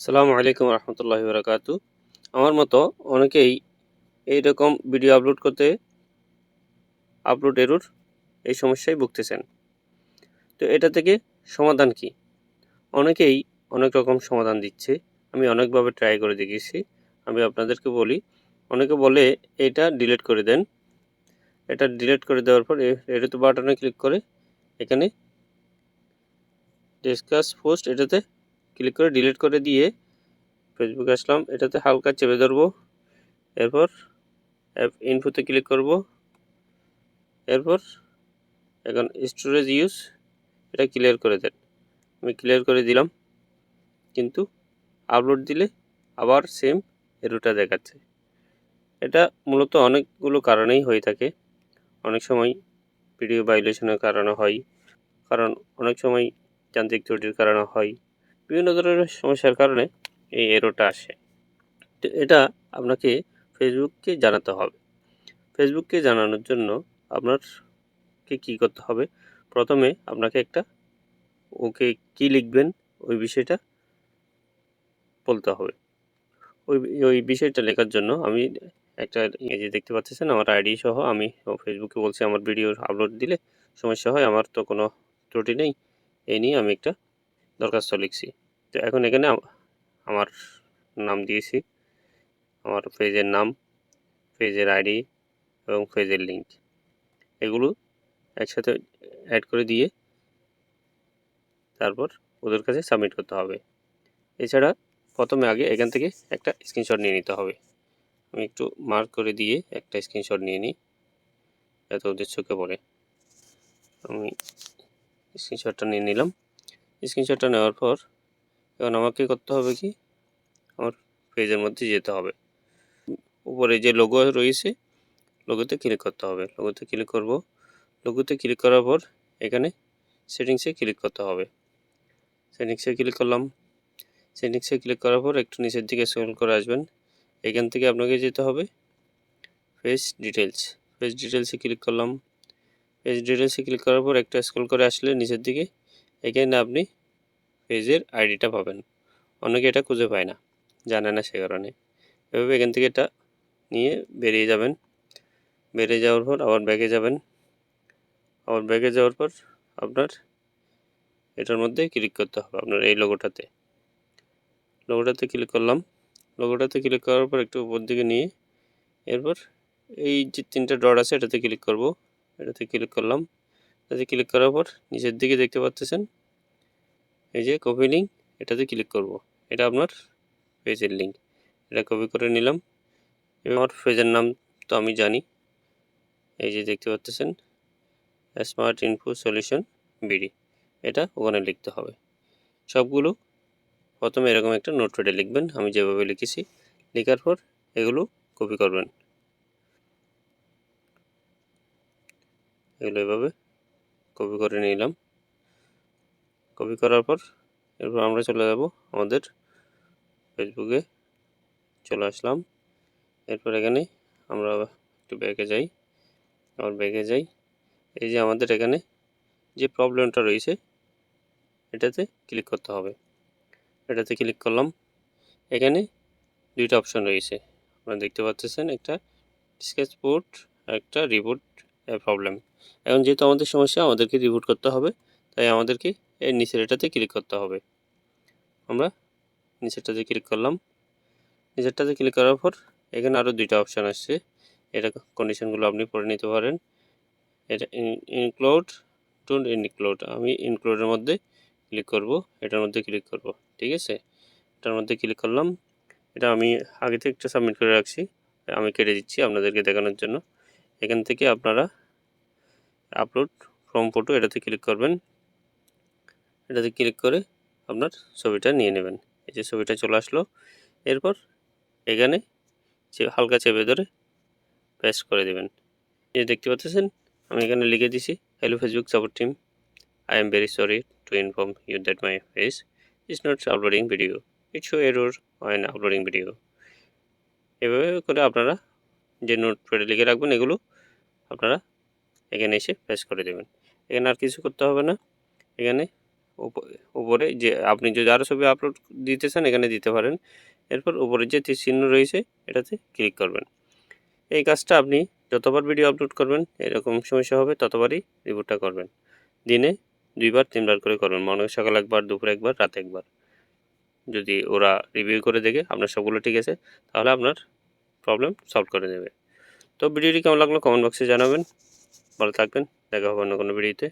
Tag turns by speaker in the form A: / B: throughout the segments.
A: সালামু আলাইকুম রহমতুল্লাহ বরকাতু। আমার মতো অনেকেই এই রকম ভিডিও আপলোড করতে আপলোড এরুর এই সমস্যায় ভুগতেছেন। তো এটা থেকে সমাধান কি? অনেকেই অনেক রকম সমাধান দিচ্ছে। আমি অনেকভাবে ট্রাই করে দেখেছি। আমি আপনাদেরকে বলি, অনেকে বলে, এটা ডিলিট করে দেন। এটা ডিলিট করে দেওয়ার পর এটাতে বাটনে ক্লিক করে এখানে ডিসকাস পোস্ট এটাতে ক্লিক করে ডিলিট করে দিয়ে ফেসবুকে আসলাম। এটাতে হালকা চেপে ধরবো। এরপর অ্যাপ ইনফোতে ক্লিক করব। এরপর এখন স্টোরেজ ইউজ এটা ক্লিয়ার করে দেন। আমি ক্লিয়ার করে দিলাম। কিন্তু আপলোড দিলে আবার সেম এরোটা দেখাচ্ছে। এটা মূলত অনেকগুলো কারণেই হয়ে থাকে। অনেক সময় ভিডিও ভাইলেশনের কারণে হয়। কারণ অনেক সময় যান্ত্রিক ত্রুটির কারণে হয়। বিভিন্ন ধরনের সমস্যার কারণে এই এরোটা আসে। তো এটা আপনাকে ফেসবুককে জানাতে হবে। ফেসবুককে জানানোর জন্য আপনারকে কী করতে হবে? প্রথমে আপনাকে একটা ওকে কি লিখবেন? ওই বিষয়টা বলতে হবে। ওই ওই বিষয়টা লেখার জন্য আমি একটা যে দেখতে পাচ্ছেন, আমার আইডি সহ আমি ফেসবুকে বলছি আমার ভিডিও আপলোড দিলে সমস্যা হয়, আমার তো কোনো ত্রুটি নেই। এই নিয়ে আমি একটা দরখাস্ত লিখছি। তো এখন এখানে আমার নাম দিয়েছি। আমার পেজের নাম, পেজের আইডি এবং পেজের লিঙ্ক এগুলো একসাথে অ্যাড করে দিয়ে তারপর ওদের কাছে সাবমিট করতে হবে। এছাড়া প্রথমে আগে এখান থেকে একটা স্ক্রিনশট নিয়ে নিতে হবে। আমি একটু মার্ক করে দিয়ে একটা স্ক্রিনশট নিয়ে নিই এত ওদের চোখে পড়ে। আমি স্ক্রিনশটটা নিয়ে নিলাম। স্ক্রিনশটটা নেওয়ার পর এখন আমাকে করতে হবে কি? আমার পেজের মধ্যে যেতে হবে। উপরে যে লোগো রয়েছে লোগোতে ক্লিক করতে হবে। লোগোতে ক্লিক করব। লোগোতে ক্লিক করার পর এখানে সেটিংসে ক্লিক করতে হবে। সেটিংসে ক্লিক করলাম। সেটিংসে ক্লিক করার পর একটু নিচের দিকে স্ক্রল করে আসবেন। এখান থেকে আপনাকে যেতে হবে ফেস ডিটেলস ফেস ডিটেলসে ক্লিক করলাম। ফেস ডিটেলসে ক্লিক করার পর একটা স্ক্রল করে আসলে নিচের দিকে এখানে আপনি পেজের আইডিটা পাবেন। অনেকে এটা খুঁজে পায় না, জানে না সে কারণে। এভাবে এখান থেকে এটা নিয়ে বেরিয়ে যাবেন। বেরিয়ে যাওয়ার পর আবার ব্যাগে যাবেন। আবার ব্যাগে যাওয়ার পর আপনার এটার মধ্যে ক্লিক করতে হবে আপনার এই লোগোটাতে লোগোটাতে ক্লিক করলাম। লোগোটাতে ক্লিক করার পর একটু উপর দিকে নিয়ে এরপর এই যে তিনটা ডট আছে এটাতে ক্লিক করব। এটাতে ক্লিক করলাম। এটাতে ক্লিক করার পর নিচের দিকে দেখতে পাচ্ছেন এই যে কপি লিঙ্ক এটাতে ক্লিক করব। এটা আপনার পেজের লিঙ্ক এটা কপি করে নিলাম। এবং আমার পেজের নাম তো আমি জানি। এই যে দেখতে পাচ্ছেন স্মার্ট ইনফো সলিউশন বিডি এটা ওখানে লিখতে হবে। সবগুলো প্রথমে এরকম একটা নোটপ্যাডে লিখবেন। আমি যেভাবে লিখেছি, লেখার পর এগুলো কপি করবেন। এগুলো এভাবে কপি করে নিলাম। কপি করার পর এরপর আমরা চলে যাব আমাদের ফেসবুকে চলে আসলাম। এরপর এখানে আমরা একটু ব্যাগে যাই। আবার ব্যাগে যাই। এই যে আমাদের এখানে যে প্রবলেমটা রয়েছে, এটাতে ক্লিক করতে হবে। এটাতে ক্লিক করলাম। এখানে দুইটা অপশন রয়েছে। আপনারা দেখতে পাচ্ছেন একটা স্কেচ বোর্ড একটা রিবুট প্রবলেম এখন যেহেতু আমাদের সমস্যা, আমাদেরকে রিবুট করতে হবে। তাই আমাদেরকে এর নিচের এটাতে ক্লিক করতে হবে। আমরা নিচেরটাতে ক্লিক করলাম। নিচেরটাতে ক্লিক করার পর এখানে আরও দুইটা অপশান আসছে। এটা কন্ডিশনগুলো আপনি পড়ে নিতে পারেন। এটা ইনক্লুড ডোন্ট ইনক্লুড আমি ইনক্লুডের মধ্যে ক্লিক করব। এটার মধ্যে ক্লিক করব। ঠিক আছে? এটার মধ্যে ক্লিক করলাম। এটা আমি আগে থেকে একটা সাবমিট করে রাখছি। আমি কেটে দিচ্ছি আপনাদেরকে দেখানোর জন্য। এখান থেকে আপনারা আপলোড ফর্ম ফটো এটাতে ক্লিক করবেন। এটাতে ক্লিক করে আপনার ছবিটা নিয়ে নেবেন। এই যে ছবিটা চলে আসলো। এরপর এখানে হালকা চেপে ধরে পেস্ট করে দেবেন। এই দেখতে পাচ্ছেন, আমি এখানে লিখে দিছি hello Facebook support team I am very sorry to inform you that my face is not uploading video it show error when uploading video এভাবে করে আপনারা যে নোট প্যাডে লিখে রাখবেন, এগুলো আপনারা এখানে এসে পেস্ট করে দেবেন। এখানে আর কিছু করতে হবে না। এখানে উপরে যে আপনি যদি আরও ছবি আপলোড দিতে চান এখানে দিতে পারেন। এরপর উপরে যে চিহ্ন রয়েছে, এটাতে ক্লিক করবেন। এই কাজটা আপনি যতবার ভিডিও আপলোড করবেন, এরকম সমস্যা হবে, ততবারই রিপোর্টটা করবেন। দিনে দুইবার, তিনবার করে করবেন। মনে সকাল একবার, দুপুর একবার, রাত একবার। যদি ওরা রিভিউ করে দেখে, আপনার সবগুলো ঠিক আছে, তাহলে আপনার প্রবলেম সলভ করে দেবে। তো ভিডিওটি কেমন লাগল কমেন্ট বক্সে জানাবেন। ভালো থাকবেন, দেখা হবে অন্য কোনো ভিডিওতে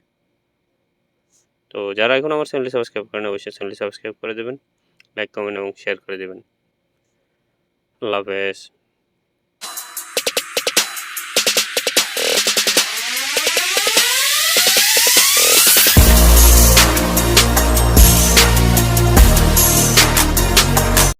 A: তো যারা এখন আমার চ্যানেলটি সাবস্ক্রাইব করেন, অবশ্যই চ্যানেলটি সাবস্ক্রাইব করে দেবেন লাইক কমেন্ট এবং শেয়ার করে দেবেন। আল্লাহ হাফেজ।